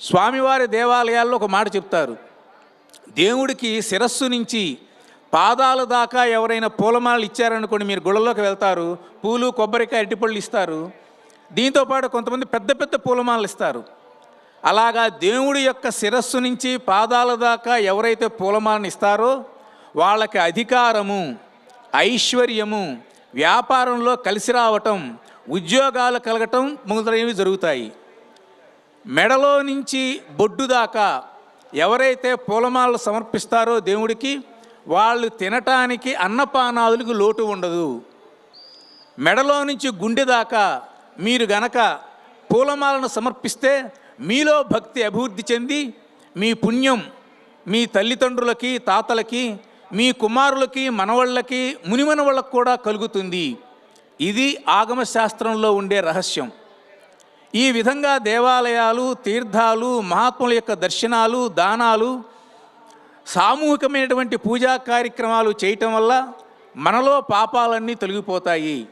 స్వామివారి దేవాలయాల్లో ఒక మాట చెప్తారు. దేవుడికి శిరస్సు నుంచి పాదాల దాకా ఎవరైనా పూలమాలలు ఇచ్చారనుకోండి మీరు గుళ్ళలోకి వెళ్తారు పూలు కొబ్బరికాయ అరటిపళ్ళు ఇస్తారు. దీంతోపాటు కొంతమంది పెద్ద పెద్ద పూలమాలలు ఇస్తారు. అలాగా దేవుడి యొక్క శిరస్సు నుంచి పాదాల దాకా ఎవరైతే పూలమాలను ఇస్తారో వాళ్ళకి అధికారము ఐశ్వర్యము వ్యాపారంలో కలిసి రావటం ఉద్యోగాలు కలగటం మొదలైనవి జరుగుతాయి. మెడలో నుంచి బొడ్డు దాకా ఎవరైతే పూలమాలలు సమర్పిస్తారో దేవుడికి వాళ్ళు తినటానికి అన్నపానాదులకు లోటు ఉండదు. మెడలో నుంచి గుండె దాకా మీరు గనక పూలమాలను సమర్పిస్తే మీలో భక్తి అభివృద్ధి చెంది మీ పుణ్యం మీ తల్లిదండ్రులకి తాతలకి మీ కుమారులకి మనవళ్ళకి మునిమనవళ్ళకు కూడా కలుగుతుంది. ఇది ఆగమ శాస్త్రంలో ఉండే రహస్యం. ఈ విధంగా దేవాలయాలు తీర్థాలు మహాత్ముల యొక్క దర్శనాలు దానాలు సామూహికమైనటువంటి పూజా కార్యక్రమాలు చేయటం వల్ల మనలో పాపాలన్నీ తొలగిపోతాయి.